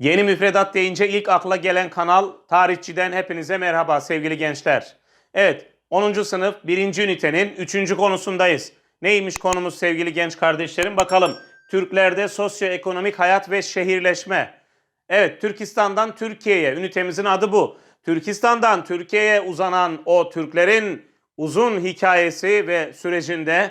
Yeni müfredat deyince ilk akla gelen kanal Tarihçi'den hepinize merhaba sevgili gençler. Evet 10. sınıf 1. ünitenin 3. konusundayız. Neymiş konumuz sevgili genç kardeşlerim bakalım. Türklerde sosyoekonomik hayat ve şehirleşme. Evet Türkistan'dan Türkiye'ye ünitemizin adı bu. Türkistan'dan Türkiye'ye uzanan o Türklerin uzun hikayesi ve sürecinde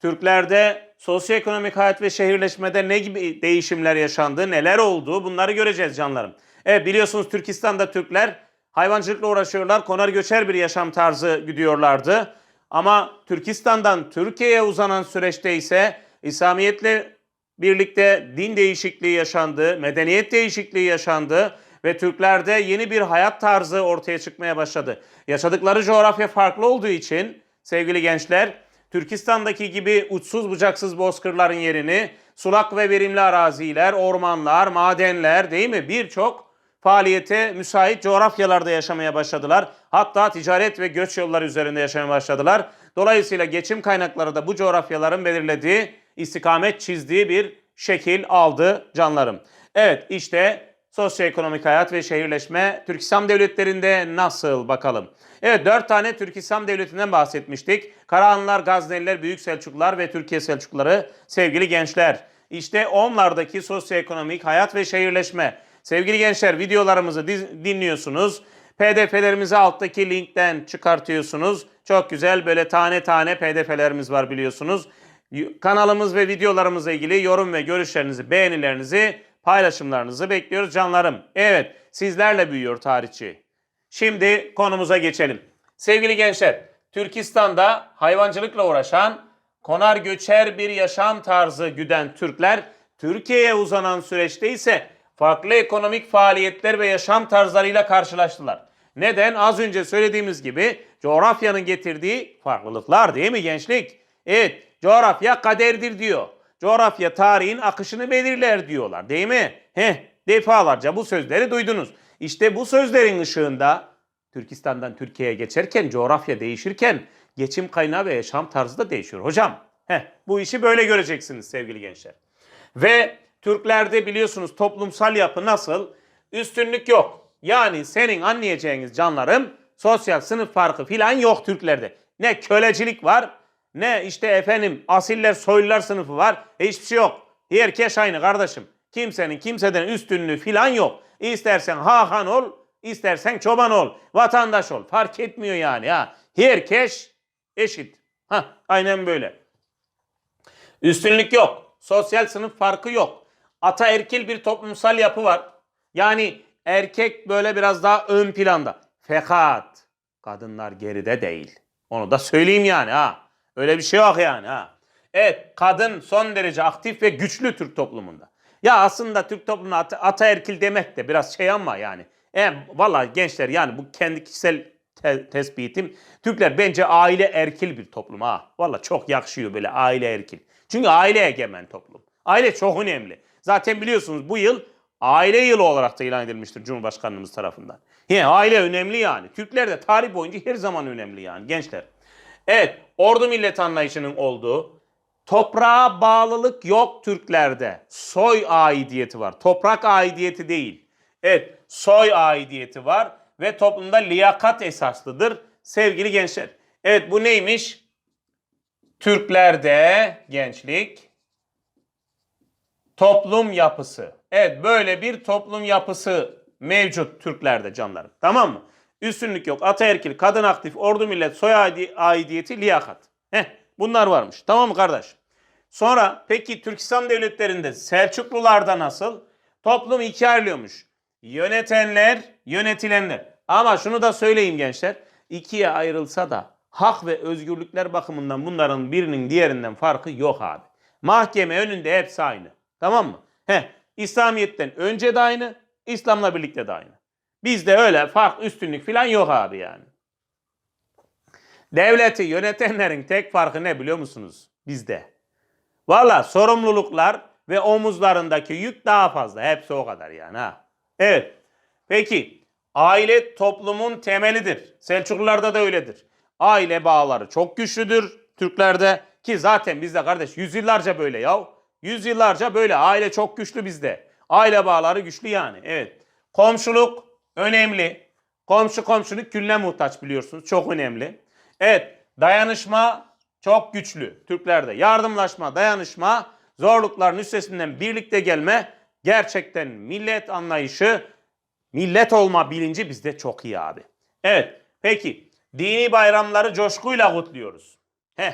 Türklerde sosyoekonomik hayat ve şehirleşmede ne gibi değişimler yaşandı, neler oldu bunları göreceğiz canlarım. Evet biliyorsunuz Türkistan'da Türkler hayvancılıkla uğraşıyorlar, konar göçer bir yaşam tarzı gidiyorlardı. Ama Türkistan'dan Türkiye'ye uzanan süreçte ise İslamiyetle birlikte din değişikliği yaşandı, medeniyet değişikliği yaşandı ve Türklerde yeni bir hayat tarzı ortaya çıkmaya başladı. Yaşadıkları coğrafya farklı olduğu için sevgili gençler, Türkistan'daki gibi uçsuz bucaksız bozkırların yerini sulak ve verimli araziler, ormanlar, madenler değil mi? Birçok faaliyete müsait coğrafyalarda yaşamaya başladılar. Hatta ticaret ve göç yolları üzerinde yaşamaya başladılar. Dolayısıyla geçim kaynakları da bu coğrafyaların belirlediği, istikamet çizdiği bir şekil aldı canlarım. Evet işte sosyoekonomik hayat ve şehirleşme Türk İslam devletlerinde nasıl bakalım. Evet dört tane Türk İslam devletinden bahsetmiştik. Karahanlılar, Gazneliler, Büyük Selçuklular ve Türkiye Selçukluları sevgili gençler. İşte onlardaki sosyoekonomik hayat ve şehirleşme. Sevgili gençler videolarımızı dinliyorsunuz. PDF'lerimizi alttaki linkten çıkartıyorsunuz. Çok güzel böyle tane tane PDF'lerimiz var biliyorsunuz. Kanalımız ve videolarımızla ilgili yorum ve görüşlerinizi, beğenilerinizi, paylaşımlarınızı bekliyoruz canlarım. Evet, sizlerle büyüyor tarihçi. Şimdi konumuza geçelim. Sevgili gençler, Türkistan'da hayvancılıkla uğraşan, konar göçer bir yaşam tarzı güden Türkler, Türkiye'ye uzanan süreçte ise farklı ekonomik faaliyetler ve yaşam tarzlarıyla karşılaştılar. Neden? Az önce söylediğimiz gibi coğrafyanın getirdiği farklılıklar değil mi gençlik? Evet, coğrafya kaderdir diyor. Coğrafya tarihin akışını belirler diyorlar değil mi? Heh, defalarca bu sözleri duydunuz. İşte bu sözlerin ışığında Türkistan'dan Türkiye'ye geçerken, coğrafya değişirken geçim kaynağı ve yaşam tarzı da değişiyor. Hocam, heh, bu işi böyle göreceksiniz sevgili gençler. Ve Türklerde biliyorsunuz toplumsal yapı nasıl? Üstünlük yok. Yani senin anlayacağınız canlarım sosyal sınıf farkı filan yok Türklerde. Ne kölecilik var ne işte efendim asiller soylular sınıfı var. Hiçbir şey yok. Herkes aynı kardeşim. Kimsenin kimseden üstünlüğü filan yok. İstersen hakan ol, istersen çoban ol, vatandaş ol. Fark etmiyor yani ha. Herkes eşit. Ha, aynen böyle. Üstünlük yok. Sosyal sınıf farkı yok. Ataerkil bir toplumsal yapı var. Yani erkek böyle biraz daha ön planda. Fakat kadınlar geride değil. Onu da söyleyeyim yani ha. Öyle bir şey yok yani ha. Evet kadın son derece aktif ve güçlü Türk toplumunda. Ya aslında Türk toplumuna ata, ataerkil demek de biraz şey ama yani. E, Valla gençler yani bu kendi kişisel te- tespitim. Türkler bence aile erkil bir toplum ha. Valla çok yakışıyor böyle aile erkil. Çünkü aile egemen toplum. Aile çok önemli. Zaten biliyorsunuz bu yıl aile yılı olarak da ilan edilmiştir Cumhurbaşkanımız tarafından. He, aile önemli yani. Türkler de tarih boyunca her zaman önemli yani gençler. Evet, ordu millet anlayışının olduğu, toprağa bağlılık yok Türklerde. Soy aidiyeti var. Toprak aidiyeti değil. Evet, soy aidiyeti var ve toplumda liyakat esaslıdır sevgili gençler. Evet, bu neymiş? Türklerde gençlik toplum yapısı. Evet böyle bir toplum yapısı mevcut Türklerde canlarım. Tamam mı? Üstünlük yok. Ataerkil, kadın aktif, ordu millet, soy aidi- aidiyeti, liyakat. Heh, bunlar varmış. Tamam mı kardeş? Sonra peki Türk İslam devletlerinde Selçuklularda nasıl? Toplum ikiye ayrılıyormuş. Yönetenler, yönetilenler. Ama şunu da söyleyeyim gençler. ikiye ayrılsa da hak ve özgürlükler bakımından bunların birinin diğerinden farkı yok abi. Mahkeme önünde hepsi aynı. Tamam mı? Heh, İslamiyet'ten önce de aynı, İslam'la birlikte de aynı. Bizde öyle fark, üstünlük falan yok abi yani. Devleti yönetenlerin tek farkı ne biliyor musunuz? Bizde. Valla sorumluluklar ve omuzlarındaki yük daha fazla. Hepsi o kadar yani ha. Evet. Peki aile toplumun temelidir. Selçuklularda da öyledir. Aile bağları çok güçlüdür Türklerde ki zaten bizde kardeş yüzyıllarca böyle ya. Yüzyıllarca böyle aile çok güçlü bizde. Aile bağları güçlü yani. Evet. Komşuluk önemli. Komşu komşunun külüne muhtaç biliyorsunuz. Çok önemli. Evet. Dayanışma çok güçlü Türklerde. Yardımlaşma, dayanışma, zorlukların üstesinden birlikte gelme gerçekten millet anlayışı, millet olma bilinci bizde çok iyi abi. Evet. Peki. Dini bayramları coşkuyla kutluyoruz. Heh.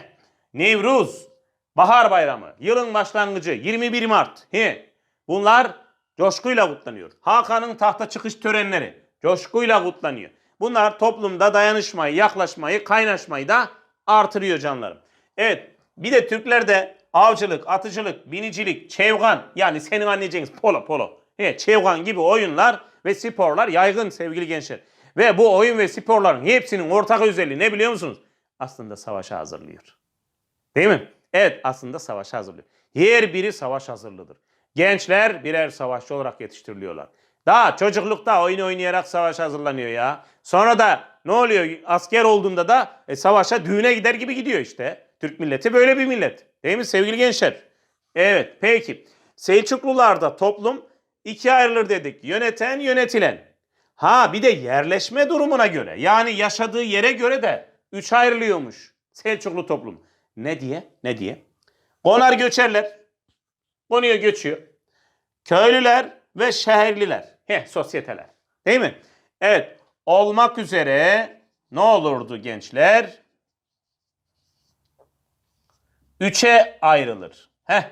Nevruz, Bahar Bayramı, yılın başlangıcı 21 Mart. He. Bunlar coşkuyla kutlanıyor. Hakan'ın tahta çıkış törenleri coşkuyla kutlanıyor. Bunlar toplumda dayanışmayı, yaklaşmayı, kaynaşmayı da artırıyor canlarım. Evet bir de Türklerde avcılık, atıcılık, binicilik, çevgan yani senin anlayacağınız polo polo. He, çevgan gibi oyunlar ve sporlar yaygın sevgili gençler. Ve bu oyun ve sporların hepsinin ortak özelliği ne biliyor musunuz? Aslında savaşa hazırlıyor. Değil mi? Evet aslında savaşa hazırlıyor. Her biri savaş hazırlıdır. Gençler birer savaşçı olarak yetiştiriliyorlar. Daha çocuklukta oyun oynayarak savaş hazırlanıyor ya. Sonra da ne oluyor? Asker olduğunda da e, savaşa düğüne gider gibi gidiyor işte. Türk milleti böyle bir millet. Değil mi sevgili gençler? Evet peki. Selçuklularda toplum ikiye ayrılır dedik. Yöneten yönetilen. Ha bir de yerleşme durumuna göre yani yaşadığı yere göre de üç ayrılıyormuş Selçuklu toplum. Ne diye? Ne diye? Konar göçerler. Konuya göçüyor. Köylüler ve şehirliler. He, sosyeteler. Değil mi? Evet. Olmak üzere ne olurdu gençler? Üçe ayrılır. Heh.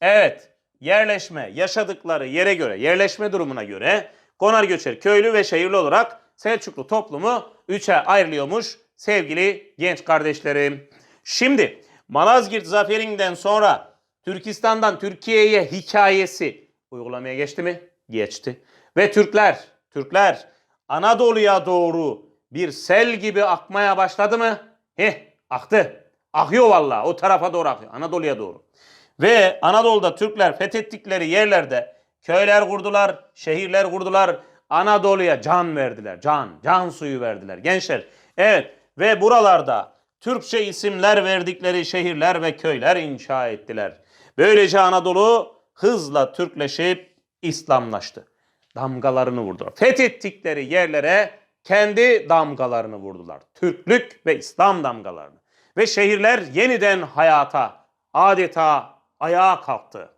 Evet. Yerleşme, yaşadıkları yere göre, yerleşme durumuna göre konar göçer köylü ve şehirli olarak Selçuklu toplumu üçe ayrılıyormuş sevgili genç kardeşlerim. Şimdi Malazgirt zaferinden sonra Türkistan'dan Türkiye'ye hikayesi uygulamaya geçti mi? Geçti. Ve Türkler, Türkler Anadolu'ya doğru bir sel gibi akmaya başladı mı? Heh, aktı. Akıyor vallahi o tarafa doğru akıyor. Anadolu'ya doğru. Ve Anadolu'da Türkler fethettikleri yerlerde köyler kurdular, şehirler kurdular. Anadolu'ya can verdiler. Can, can suyu verdiler. Gençler, evet ve buralarda Türkçe isimler verdikleri şehirler ve köyler inşa ettiler. Böylece Anadolu hızla Türkleşip İslamlaştı. Damgalarını vurdular. Fethettikleri yerlere kendi damgalarını vurdular. Türklük ve İslam damgalarını. Ve şehirler yeniden hayata, adeta ayağa kalktı.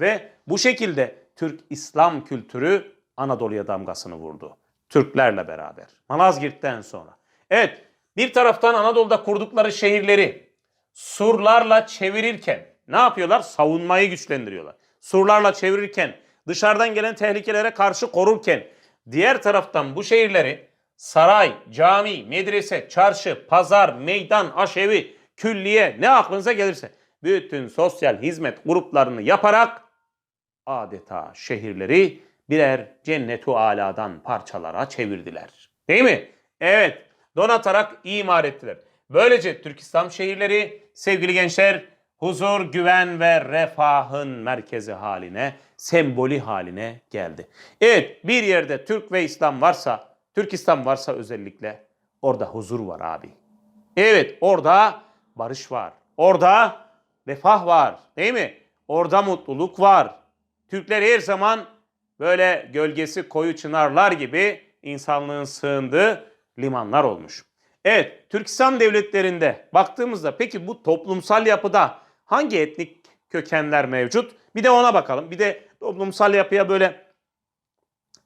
Ve bu şekilde Türk-İslam kültürü Anadolu'ya damgasını vurdu. Türklerle beraber. Malazgirt'ten sonra. Evet, bir taraftan Anadolu'da kurdukları şehirleri surlarla çevirirken ne yapıyorlar? Savunmayı güçlendiriyorlar. Surlarla çevirirken, dışarıdan gelen tehlikelere karşı korurken, diğer taraftan bu şehirleri saray, cami, medrese, çarşı, pazar, meydan, aşevi, külliye ne aklınıza gelirse bütün sosyal hizmet gruplarını yaparak adeta şehirleri birer cennetu aladan parçalara çevirdiler. Değil mi? Evet, donatarak imar ettiler. Böylece Türk İslam şehirleri sevgili gençler huzur, güven ve refahın merkezi haline, sembolü haline geldi. Evet, bir yerde Türk ve İslam varsa, Türk İslam varsa özellikle orada huzur var abi. Evet, orada barış var. Orada refah var. Değil mi? Orada mutluluk var. Türkler her zaman böyle gölgesi koyu çınarlar gibi insanlığın sığındığı limanlar olmuş. Evet, Türkistan devletlerinde baktığımızda peki bu toplumsal yapıda hangi etnik kökenler mevcut? Bir de ona bakalım. Bir de toplumsal yapıya böyle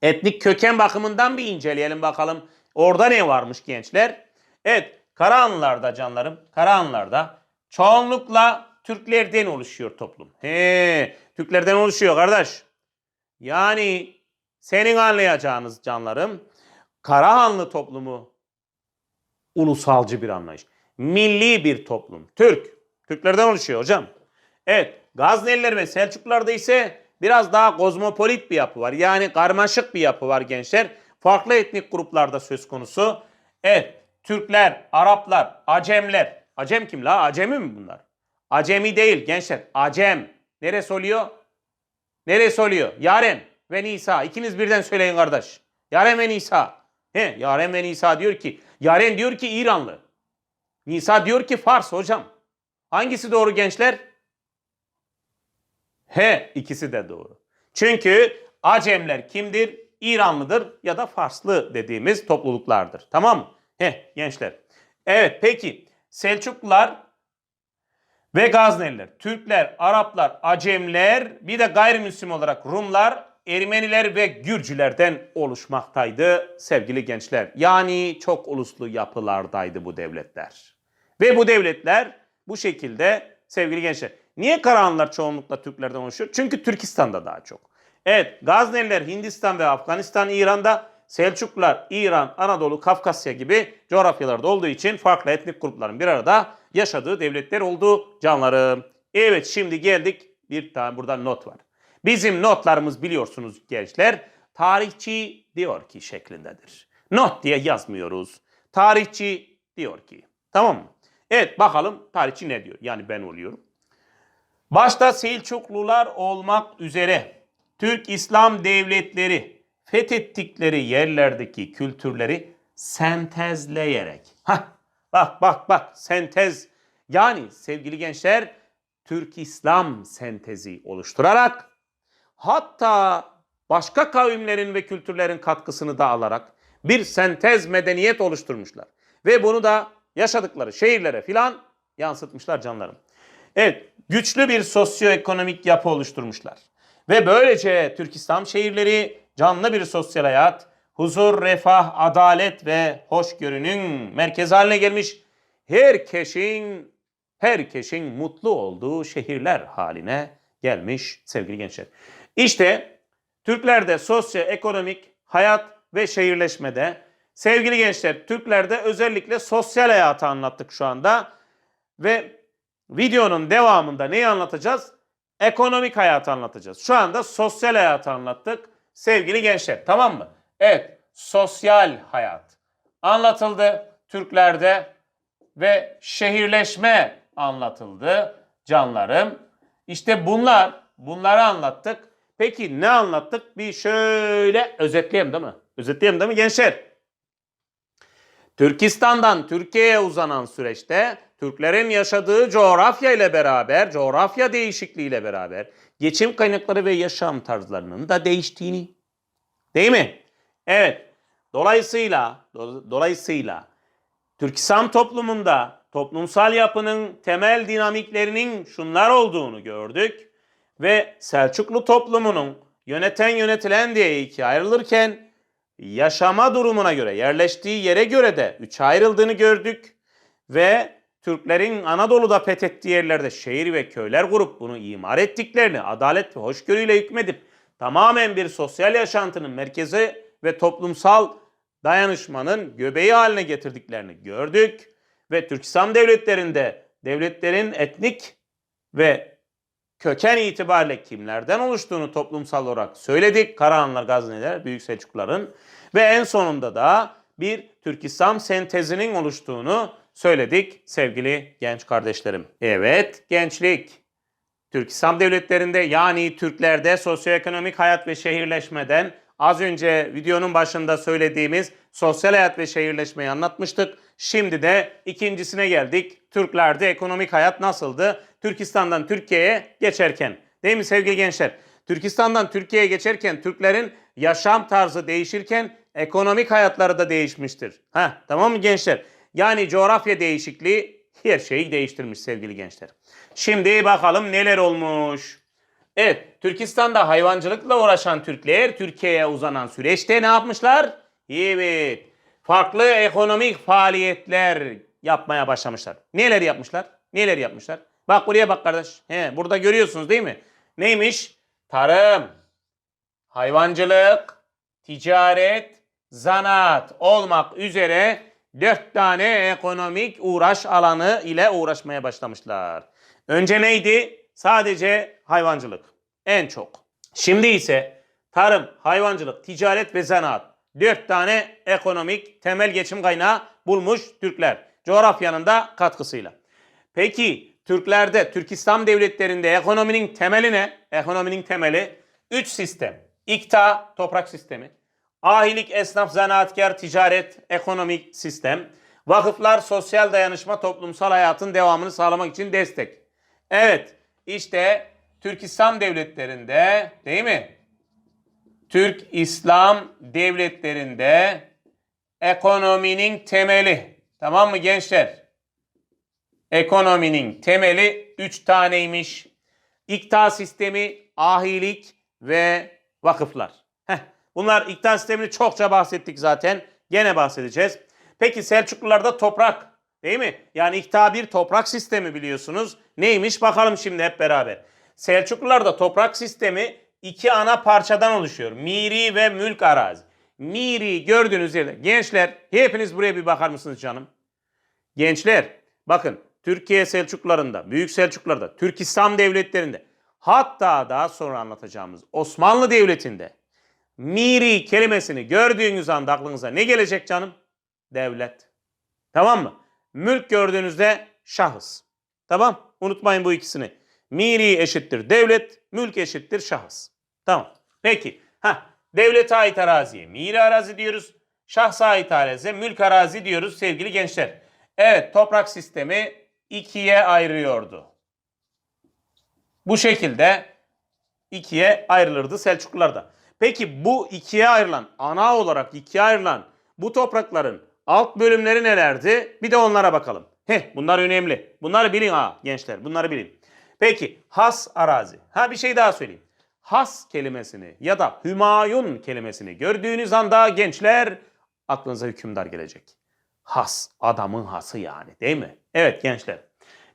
etnik köken bakımından bir inceleyelim bakalım. Orada ne varmış gençler? Evet, Karahanlılarda canlarım, Karahanlılarda çoğunlukla Türklerden oluşuyor toplum. He, Türklerden oluşuyor kardeş. Yani senin anlayacağınız canlarım Karahanlı toplumu ulusalcı bir anlayış. Milli bir toplum. Türk. Türklerden oluşuyor hocam. Evet. Gazneliler ve Selçuklularda ise biraz daha kozmopolit bir yapı var. Yani karmaşık bir yapı var gençler. Farklı etnik gruplarda söz konusu. Evet. Türkler, Araplar, Acemler. Acem kim la? Acemi mi bunlar? Acemi değil gençler. Acem. Neresi oluyor? Neresi oluyor? Yaren ve Nisa. İkiniz birden söyleyin kardeş. Yaren ve Nisa. He, Yaren ve Nisa diyor ki, Yaren diyor ki İranlı. Nisa diyor ki Fars hocam. Hangisi doğru gençler? He, ikisi de doğru. Çünkü Acemler kimdir? İranlıdır ya da Farslı dediğimiz topluluklardır. Tamam mı? Heh gençler. Evet peki Selçuklular ve Gazneliler, Türkler, Araplar, Acemler bir de gayrimüslim olarak Rumlar, Ermeniler ve Gürcülerden oluşmaktaydı sevgili gençler. Yani çok uluslu yapılardaydı bu devletler. Ve bu devletler bu şekilde sevgili gençler. Niye Karahanlar çoğunlukla Türklerden oluşuyor? Çünkü Türkistan'da daha çok. Evet Gazneliler Hindistan ve Afganistan, İran'da Selçuklular İran, Anadolu, Kafkasya gibi coğrafyalarda olduğu için farklı etnik grupların bir arada yaşadığı devletler oldu canlarım. Evet şimdi geldik bir tane burada not var. Bizim notlarımız biliyorsunuz gençler tarihçi diyor ki şeklindedir. Not diye yazmıyoruz. Tarihçi diyor ki. Tamam mı? Evet bakalım tarihçi ne diyor? Yani ben oluyorum. Başta Selçuklular olmak üzere Türk İslam devletleri fethettikleri yerlerdeki kültürleri sentezleyerek. Hah, bak bak bak sentez. Yani sevgili gençler Türk İslam sentezi oluşturarak hatta başka kavimlerin ve kültürlerin katkısını da alarak bir sentez medeniyet oluşturmuşlar. Ve bunu da yaşadıkları şehirlere filan yansıtmışlar canlarım. Evet, güçlü bir sosyoekonomik yapı oluşturmuşlar. Ve böylece Türk İslam şehirleri canlı bir sosyal hayat, huzur, refah, adalet ve hoşgörünün merkezi haline gelmiş. Herkesin herkesin mutlu olduğu şehirler haline gelmiş sevgili gençler. İşte Türklerde sosyoekonomik hayat ve şehirleşmede sevgili gençler Türklerde özellikle sosyal hayatı anlattık şu anda ve videonun devamında neyi anlatacağız? Ekonomik hayatı anlatacağız. Şu anda sosyal hayatı anlattık sevgili gençler tamam mı? Evet sosyal hayat anlatıldı Türklerde ve şehirleşme anlatıldı canlarım. İşte bunlar bunları anlattık. Peki ne anlattık? Bir şöyle özetleyelim değil mi? Özetleyelim değil mi gençler? Türkistan'dan Türkiye'ye uzanan süreçte Türklerin yaşadığı coğrafya ile beraber, coğrafya değişikliği ile beraber geçim kaynakları ve yaşam tarzlarının da değiştiğini. Değil mi? Evet. Dolayısıyla do- dolayısıyla Türkistan toplumunda toplumsal yapının temel dinamiklerinin şunlar olduğunu gördük ve Selçuklu toplumunun yöneten yönetilen diye ikiye ayrılırken yaşama durumuna göre, yerleştiği yere göre de üçe ayrıldığını gördük. Ve Türklerin Anadolu'da fethettiği yerlerde şehir ve köyler kurup bunu imar ettiklerini adalet ve hoşgörüyle hükmedip tamamen bir sosyal yaşantının merkezi ve toplumsal dayanışmanın göbeği haline getirdiklerini gördük. Ve Türk İslam devletlerinde devletlerin etnik ve köken itibariyle kimlerden oluştuğunu toplumsal olarak söyledik. Karahanlar, Gazneliler, Büyük Selçukluların ve en sonunda da bir Türk İslam sentezinin oluştuğunu söyledik sevgili genç kardeşlerim. Evet gençlik. Türk İslam devletlerinde yani Türklerde sosyoekonomik hayat ve şehirleşmeden az önce videonun başında söylediğimiz sosyal hayat ve şehirleşmeyi anlatmıştık. Şimdi de ikincisine geldik. Türklerde ekonomik hayat nasıldı? Türkistan'dan Türkiye'ye geçerken. Değil mi sevgili gençler? Türkistan'dan Türkiye'ye geçerken Türklerin yaşam tarzı değişirken ekonomik hayatları da değişmiştir. Ha tamam mı gençler? Yani coğrafya değişikliği her şeyi değiştirmiş sevgili gençler. Şimdi bakalım neler olmuş. Evet, Türkistan'da hayvancılıkla uğraşan Türkler Türkiye'ye uzanan süreçte ne yapmışlar? Evet, farklı ekonomik faaliyetler yapmaya başlamışlar. Neler yapmışlar? Neler yapmışlar? Bak buraya bak kardeş. He, burada görüyorsunuz değil mi? Neymiş? Tarım, hayvancılık, ticaret, zanaat olmak üzere dört tane ekonomik uğraş alanı ile uğraşmaya başlamışlar. Önce neydi? Sadece hayvancılık. En çok. Şimdi ise tarım, hayvancılık, ticaret ve zanaat. Dört tane ekonomik temel geçim kaynağı bulmuş Türkler. Coğrafyanın da katkısıyla. Peki Türklerde, Türk İslam devletlerinde ekonominin temeli ne? Ekonominin temeli 3 sistem. İkta, toprak sistemi. Ahilik, esnaf, zanaatkar, ticaret, ekonomik sistem. Vakıflar, sosyal dayanışma, toplumsal hayatın devamını sağlamak için destek. Evet, işte Türk İslam devletlerinde değil mi? Türk İslam devletlerinde ekonominin temeli. Tamam mı gençler? Ekonominin temeli 3 taneymiş. İkta sistemi, ahilik ve vakıflar. Heh, bunlar ikta sistemini çokça bahsettik zaten. Gene bahsedeceğiz. Peki Selçuklularda toprak değil mi? Yani ikta bir toprak sistemi biliyorsunuz. Neymiş bakalım şimdi hep beraber. Selçuklularda toprak sistemi iki ana parçadan oluşuyor. Miri ve mülk arazi. Miri gördüğünüz yerde. Gençler hepiniz buraya bir bakar mısınız canım? Gençler bakın Türkiye Selçuklularında, Büyük Selçuklularda, Türk İslam devletlerinde hatta daha sonra anlatacağımız Osmanlı Devleti'nde miri kelimesini gördüğünüz anda aklınıza ne gelecek canım? Devlet. Tamam mı? Mülk gördüğünüzde şahıs. Tamam? Unutmayın bu ikisini. Miri eşittir devlet, mülk eşittir şahıs. Tamam. Peki. Ha, devlete ait araziye miri arazi diyoruz. Şahsa ait araziye mülk arazi diyoruz sevgili gençler. Evet toprak sistemi ikiye ayırıyordu. Bu şekilde ikiye ayrılırdı Selçuklularda. Peki bu ikiye ayrılan, ana olarak ikiye ayrılan bu toprakların alt bölümleri nelerdi? Bir de onlara bakalım. Heh bunlar önemli. Bunları bilin ha gençler bunları bilin. Peki has arazi. Ha bir şey daha söyleyeyim. Has kelimesini ya da hümayun kelimesini gördüğünüz anda gençler aklınıza hükümdar gelecek. Has, adamın hası yani değil mi? Evet gençler.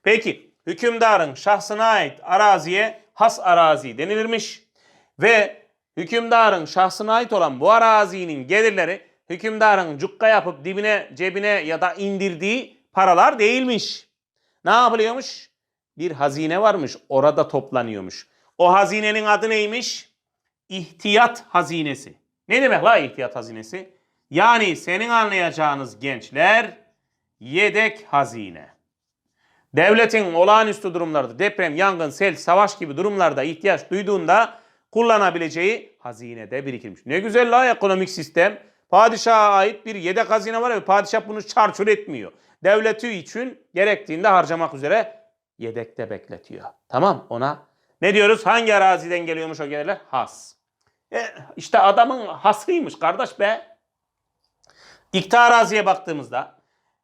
Peki hükümdarın şahsına ait araziye has arazi denilirmiş ve hükümdarın şahsına ait olan bu arazinin gelirleri hükümdarın cukka yapıp dibine cebine ya da indirdiği paralar değilmiş. Ne yapılıyormuş? Bir hazine varmış orada toplanıyormuş. O hazinenin adı neymiş? İhtiyat hazinesi. Ne demek la ihtiyat hazinesi? Yani senin anlayacağınız gençler yedek hazine. Devletin olağanüstü durumlarda deprem, yangın, sel, savaş gibi durumlarda ihtiyaç duyduğunda kullanabileceği hazinede birikirmiş. Ne güzel la ekonomik sistem. Padişaha ait bir yedek hazine var ve padişah bunu çarçur etmiyor. Devleti için gerektiğinde harcamak üzere yedekte bekletiyor. Tamam ona ne diyoruz? Hangi araziden geliyormuş o gelirler? Has. E, işte adamın hasıymış kardeş be. İkta araziye baktığımızda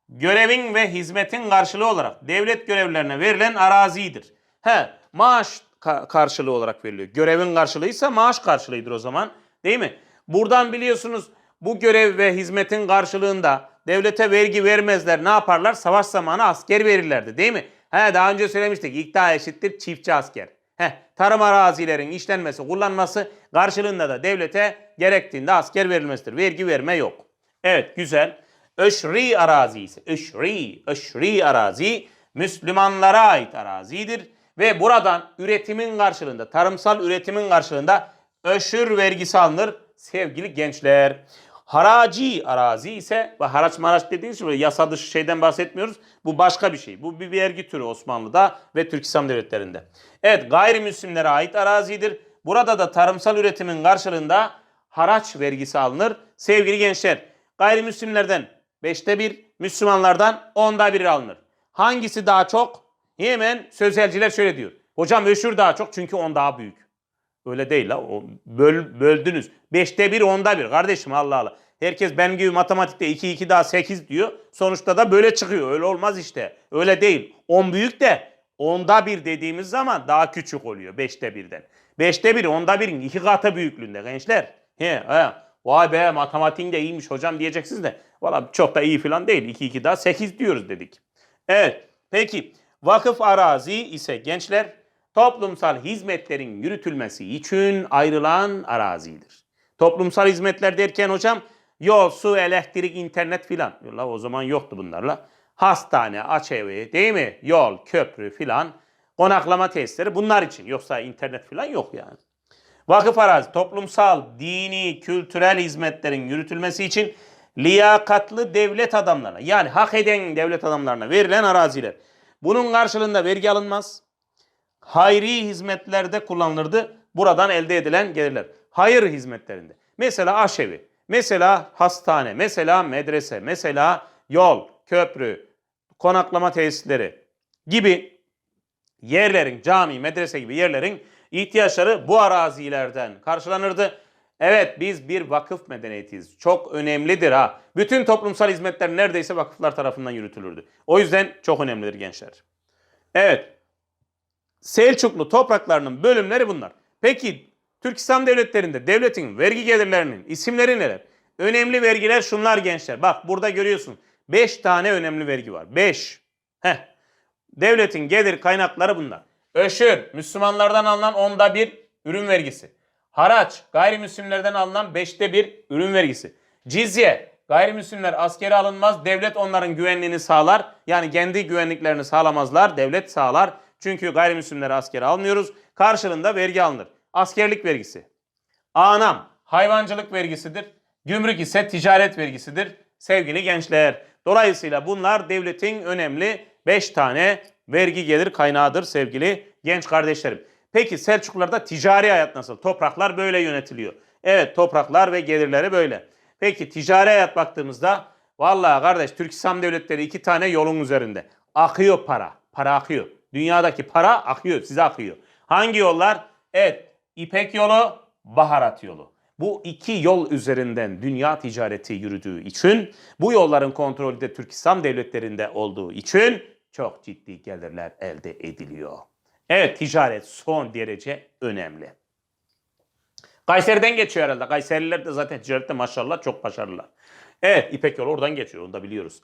görevin ve hizmetin karşılığı olarak devlet görevlilerine verilen arazidir. He, maaş ka- karşılığı olarak veriliyor. Görevin karşılığıysa maaş karşılığıdır o zaman. Değil mi? Buradan biliyorsunuz bu görev ve hizmetin karşılığında devlete vergi vermezler. Ne yaparlar? Savaş zamanı asker verirlerdi. Değil mi? He, daha önce söylemiştik. İkta eşittir çiftçi asker. Heh, tarım arazilerin işlenmesi, kullanması karşılığında da devlete gerektiğinde asker verilmesidir. Vergi verme yok. Evet güzel. Öşri arazi ise öşri, öşri arazi Müslümanlara ait arazidir. Ve buradan üretimin karşılığında, tarımsal üretimin karşılığında öşür vergisi alınır sevgili gençler. Haraci arazi ise ve haraç maraç dediğiniz gibi yasa dışı şeyden bahsetmiyoruz. Bu başka bir şey. Bu bir vergi türü Osmanlı'da ve Türk İslam devletlerinde. Evet gayrimüslimlere ait arazidir. Burada da tarımsal üretimin karşılığında haraç vergisi alınır. Sevgili gençler gayrimüslimlerden beşte bir, Müslümanlardan onda bir alınır. Hangisi daha çok? Hemen sözelciler şöyle diyor. Hocam öşür daha çok çünkü on daha büyük. Öyle değil la. O böl, böldünüz. Beşte bir onda bir. Kardeşim Allah Allah. Herkes benim gibi matematikte 2 2 daha 8 diyor. Sonuçta da böyle çıkıyor. Öyle olmaz işte. Öyle değil. 10 büyük de onda bir dediğimiz zaman daha küçük oluyor. Beşte birden. Beşte bir onda birin iki katı büyüklüğünde gençler. He, he. Vay be matematiğin de iyiymiş hocam diyeceksiniz de. Valla çok da iyi falan değil. 2 2 daha 8 diyoruz dedik. Evet. Peki vakıf arazi ise gençler toplumsal hizmetlerin yürütülmesi için ayrılan arazidir. Toplumsal hizmetler derken hocam yol, su, elektrik, internet filan. La o zaman yoktu bunlarla. Hastane, açevi değil mi? Yol, köprü filan. Konaklama tesisleri bunlar için. Yoksa internet filan yok yani. Vakıf arazi toplumsal, dini, kültürel hizmetlerin yürütülmesi için liyakatlı devlet adamlarına yani hak eden devlet adamlarına verilen araziler. Bunun karşılığında vergi alınmaz. Hayri hizmetlerde kullanılırdı. Buradan elde edilen gelirler. Hayır hizmetlerinde. Mesela aşevi, mesela hastane, mesela medrese, mesela yol, köprü, konaklama tesisleri gibi yerlerin, cami, medrese gibi yerlerin ihtiyaçları bu arazilerden karşılanırdı. Evet biz bir vakıf medeniyetiyiz. Çok önemlidir ha. Bütün toplumsal hizmetler neredeyse vakıflar tarafından yürütülürdü. O yüzden çok önemlidir gençler. Evet. Selçuklu topraklarının bölümleri bunlar. Peki Türk İslam devletlerinde devletin vergi gelirlerinin isimleri neler? Önemli vergiler şunlar gençler. Bak burada görüyorsun. 5 tane önemli vergi var. 5. Heh. Devletin gelir kaynakları bunlar. Öşür, Müslümanlardan alınan onda bir ürün vergisi. Haraç, gayrimüslimlerden alınan beşte bir ürün vergisi. Cizye, gayrimüslimler askere alınmaz, devlet onların güvenliğini sağlar. Yani kendi güvenliklerini sağlamazlar, devlet sağlar. Çünkü gayrimüslimleri askere almıyoruz. Karşılığında vergi alınır. Askerlik vergisi. Anam, hayvancılık vergisidir. Gümrük ise ticaret vergisidir. Sevgili gençler. Dolayısıyla bunlar devletin önemli 5 tane vergi gelir kaynağıdır sevgili genç kardeşlerim. Peki Selçuklularda ticari hayat nasıl? Topraklar böyle yönetiliyor. Evet topraklar ve gelirleri böyle. Peki ticari hayat baktığımızda vallahi kardeş Türk İslam devletleri iki tane yolun üzerinde. Akıyor para. Para akıyor. Dünyadaki para akıyor. Size akıyor. Hangi yollar? Evet İpek yolu, baharat yolu. Bu iki yol üzerinden dünya ticareti yürüdüğü için, bu yolların kontrolü de Türk İslam devletlerinde olduğu için çok ciddi gelirler elde ediliyor. Evet ticaret son derece önemli. Kayseri'den geçiyor herhalde. Kayseriler de zaten ticarette maşallah çok başarılılar. Evet İpek yolu oradan geçiyor onu da biliyoruz.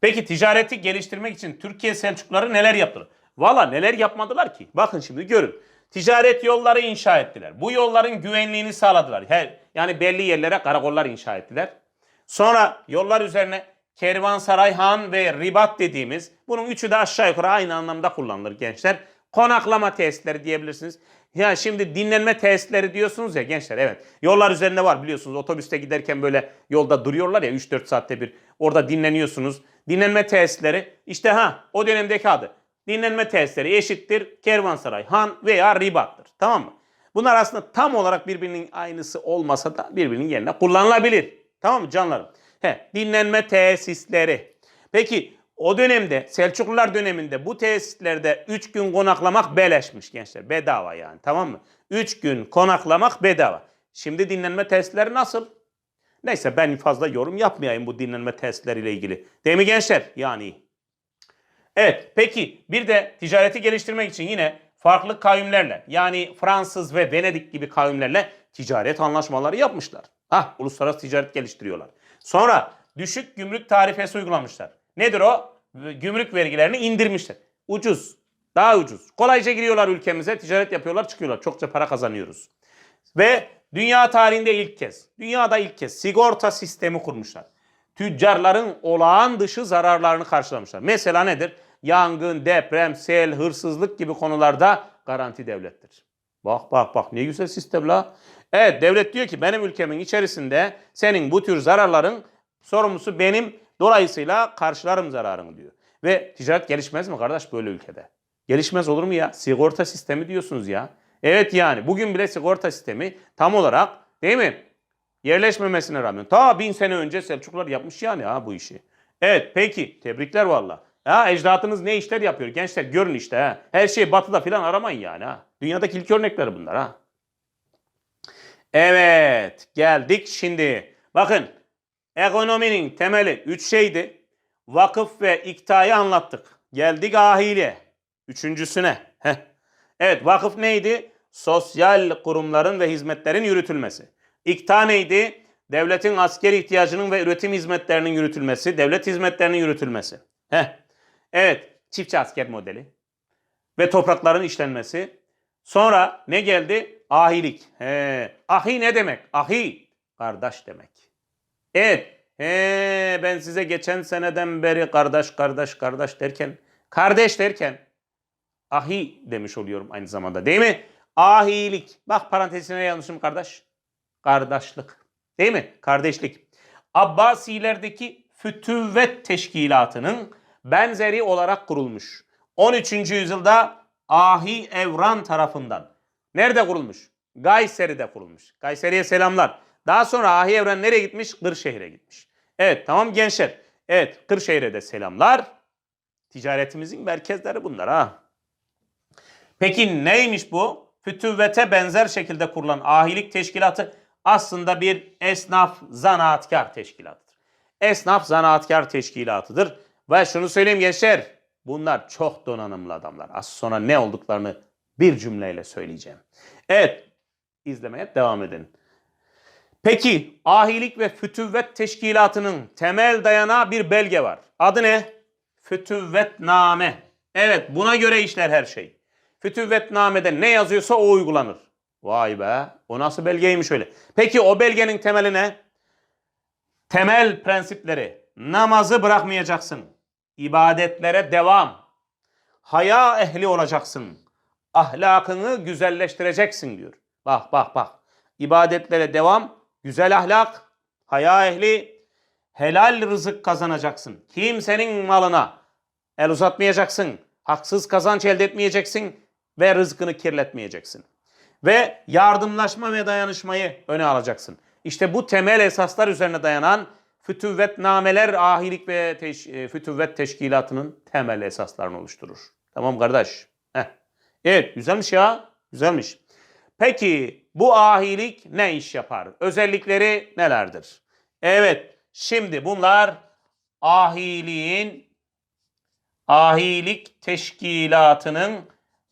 Peki ticareti geliştirmek için Türkiye Selçukluları neler yaptılar? Valla neler yapmadılar ki? Bakın şimdi görün. Ticaret yolları inşa ettiler. Bu yolların güvenliğini sağladılar. Her, yani belli yerlere karakollar inşa ettiler. Sonra yollar üzerine kervansaray, han ve ribat dediğimiz bunun üçü de aşağı yukarı aynı anlamda kullanılır gençler. Konaklama tesisleri diyebilirsiniz. Ya şimdi dinlenme tesisleri diyorsunuz ya gençler evet. Yollar üzerinde var biliyorsunuz otobüste giderken böyle yolda duruyorlar ya 3-4 saatte bir. Orada dinleniyorsunuz. Dinlenme tesisleri işte ha o dönemdeki adı. Dinlenme tesisleri eşittir kervansaray, han veya ribattır. Tamam mı? Bunlar aslında tam olarak birbirinin aynısı olmasa da birbirinin yerine kullanılabilir. Tamam mı canlarım? He, dinlenme tesisleri. Peki o dönemde Selçuklular döneminde bu tesislerde 3 gün konaklamak beleşmiş gençler. Bedava yani tamam mı? 3 gün konaklamak bedava. Şimdi dinlenme tesisleri nasıl? Neyse ben fazla yorum yapmayayım bu dinlenme tesisleriyle ilgili. Değil mi gençler? Yani Evet peki bir de ticareti geliştirmek için yine farklı kavimlerle yani Fransız ve Venedik gibi kavimlerle ticaret anlaşmaları yapmışlar. Hah uluslararası ticaret geliştiriyorlar. Sonra düşük gümrük tarifesi uygulamışlar. Nedir o? Gümrük vergilerini indirmişler. Ucuz. Daha ucuz. Kolayca giriyorlar ülkemize, ticaret yapıyorlar, çıkıyorlar. Çokça para kazanıyoruz. Ve dünya tarihinde ilk kez, dünyada ilk kez sigorta sistemi kurmuşlar. Tüccarların olağan dışı zararlarını karşılamışlar. Mesela nedir? Yangın, deprem, sel, hırsızlık gibi konularda garanti devlettir. Bak bak bak ne güzel sistem la. Evet devlet diyor ki benim ülkemin içerisinde senin bu tür zararların sorumlusu benim. Dolayısıyla karşılarım zararını diyor. Ve ticaret gelişmez mi kardeş böyle ülkede? Gelişmez olur mu ya? Sigorta sistemi diyorsunuz ya. Evet yani bugün bile sigorta sistemi tam olarak değil mi? Yerleşmemesine rağmen ta bin sene önce Selçuklular yapmış yani ha bu işi. Evet peki tebrikler valla. Ha ecdatınız ne işler yapıyor gençler görün işte ha. Her şey batıda filan aramayın yani ha. Dünyadaki ilk örnekleri bunlar ha. Evet geldik şimdi. Bakın ekonominin temeli üç şeydi. Vakıf ve iktayı anlattık. Geldik ahile. Üçüncüsüne. Heh. Evet vakıf neydi? Sosyal kurumların ve hizmetlerin yürütülmesi. İkta neydi? Devletin askeri ihtiyacının ve üretim hizmetlerinin yürütülmesi, devlet hizmetlerinin yürütülmesi. Heh. Evet, çiftçi asker modeli ve toprakların işlenmesi. Sonra ne geldi? Ahilik. He. Ahi ne demek? Ahi, kardeş demek. Evet, he, ben size geçen seneden beri kardeş, kardeş, kardeş derken, kardeş derken, ahi demiş oluyorum aynı zamanda değil mi? Ahilik. Bak parantezine yanlışım kardeş. Kardeşlik. Değil mi? Kardeşlik. Abbasilerdeki Fütüvvet Teşkilatı'nın benzeri olarak kurulmuş. 13. yüzyılda Ahi Evran tarafından. Nerede kurulmuş? Gayseri'de kurulmuş. Gayseri'ye selamlar. Daha sonra Ahi Evran nereye gitmiş? Kırşehir'e gitmiş. Evet tamam gençler. Evet Kırşehir'e de selamlar. Ticaretimizin merkezleri bunlar ha. Peki neymiş bu? Fütüvvete benzer şekilde kurulan ahilik teşkilatı aslında bir esnaf zanaatkar teşkilatıdır. Esnaf zanaatkar teşkilatıdır. Ve şunu söyleyeyim gençler, bunlar çok donanımlı adamlar. Az sonra ne olduklarını bir cümleyle söyleyeceğim. Evet, izlemeye devam edin. Peki, ahilik ve fütüvvet teşkilatının temel dayanağı bir belge var. Adı ne? Fütüvvetname. Evet, buna göre işler her şey. Fütüvvetname'de ne yazıyorsa o uygulanır. Vay be, o nasıl belgeymiş öyle. Peki o belgenin temeli ne? Temel prensipleri. Namazı bırakmayacaksın. İbadetlere devam. Haya ehli olacaksın. Ahlakını güzelleştireceksin diyor. Bak bak bak. İbadetlere devam, güzel ahlak, haya ehli, helal rızık kazanacaksın. Kimsenin malına el uzatmayacaksın. Haksız kazanç elde etmeyeceksin ve rızkını kirletmeyeceksin. Ve yardımlaşma ve dayanışmayı öne alacaksın. İşte bu temel esaslar üzerine dayanan fütüvvetnameler ahilik ve teş, e, fütüvvet teşkilatının temel esaslarını oluşturur. Tamam kardeş. Heh. Evet güzelmiş ya. Güzelmiş. Peki bu ahilik ne iş yapar? Özellikleri nelerdir? Evet şimdi bunlar ahiliğin ahilik teşkilatının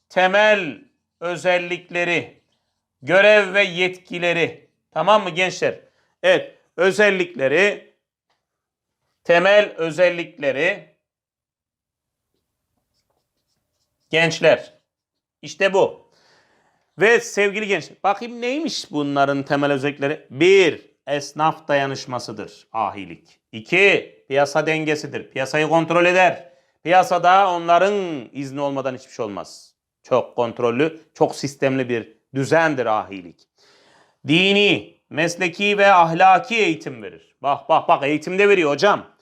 temel özellikleri, görev ve yetkileri. Tamam mı gençler? Evet, özellikleri, temel özellikleri gençler. İşte bu. Ve sevgili gençler, bakayım neymiş bunların temel özellikleri? Bir, esnaf dayanışmasıdır ahilik. İki, piyasa dengesidir. Piyasayı kontrol eder. Piyasada onların izni olmadan hiçbir şey olmaz. Çok kontrollü, çok sistemli bir düzendir ahilik. Dini, mesleki ve ahlaki eğitim verir. Bak bak bak eğitimde veriyor hocam.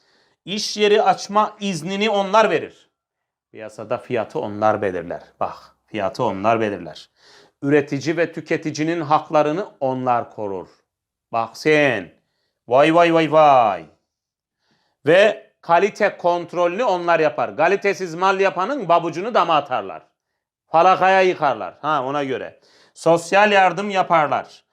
İş yeri açma iznini onlar verir. Piyasada fiyatı onlar belirler. Bak fiyatı onlar belirler. Üretici ve tüketicinin haklarını onlar korur. Bak sen. Vay vay vay vay. Ve kalite kontrolünü onlar yapar. Kalitesiz mal yapanın babucunu dama atarlar. Falakaya yıkarlar. Ha ona göre. Sosyal yardım yaparlar.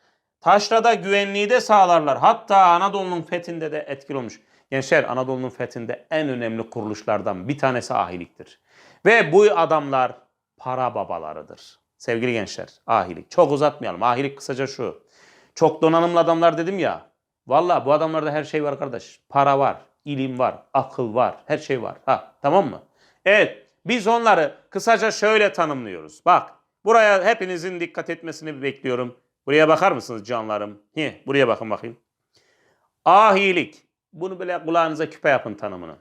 Taşrada güvenliği de sağlarlar. Hatta Anadolu'nun fethinde de etkili olmuş. Gençler Anadolu'nun fethinde en önemli kuruluşlardan bir tanesi ahiliktir. Ve bu adamlar para babalarıdır. Sevgili gençler ahilik. Çok uzatmayalım. Ahilik kısaca şu. Çok donanımlı adamlar dedim ya. Valla bu adamlarda her şey var kardeş. Para var, ilim var, akıl var, her şey var. Ha tamam mı? Evet biz onları kısaca şöyle tanımlıyoruz. Bak buraya hepinizin dikkat etmesini bekliyorum. Buraya bakar mısınız canlarım? Hi, buraya bakın bakayım. Ahilik. Bunu böyle kulağınıza küpe yapın tanımını.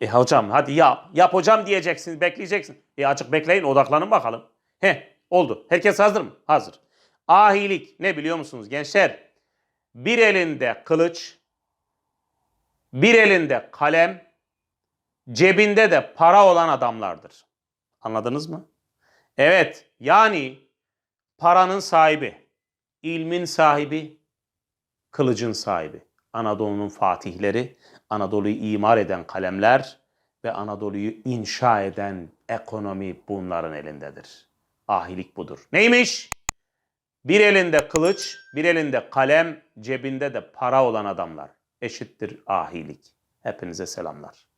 E hocam hadi yap. Yap hocam diyeceksiniz, bekleyeceksin. E açık bekleyin, odaklanın bakalım. He, oldu. Herkes hazır mı? Hazır. Ahilik ne biliyor musunuz gençler? Bir elinde kılıç, bir elinde kalem, cebinde de para olan adamlardır. Anladınız mı? Evet, yani paranın sahibi, ilmin sahibi, kılıcın sahibi. Anadolu'nun fatihleri, Anadolu'yu imar eden kalemler ve Anadolu'yu inşa eden ekonomi bunların elindedir. Ahilik budur. Neymiş? Bir elinde kılıç, bir elinde kalem, cebinde de para olan adamlar. Eşittir ahilik. Hepinize selamlar.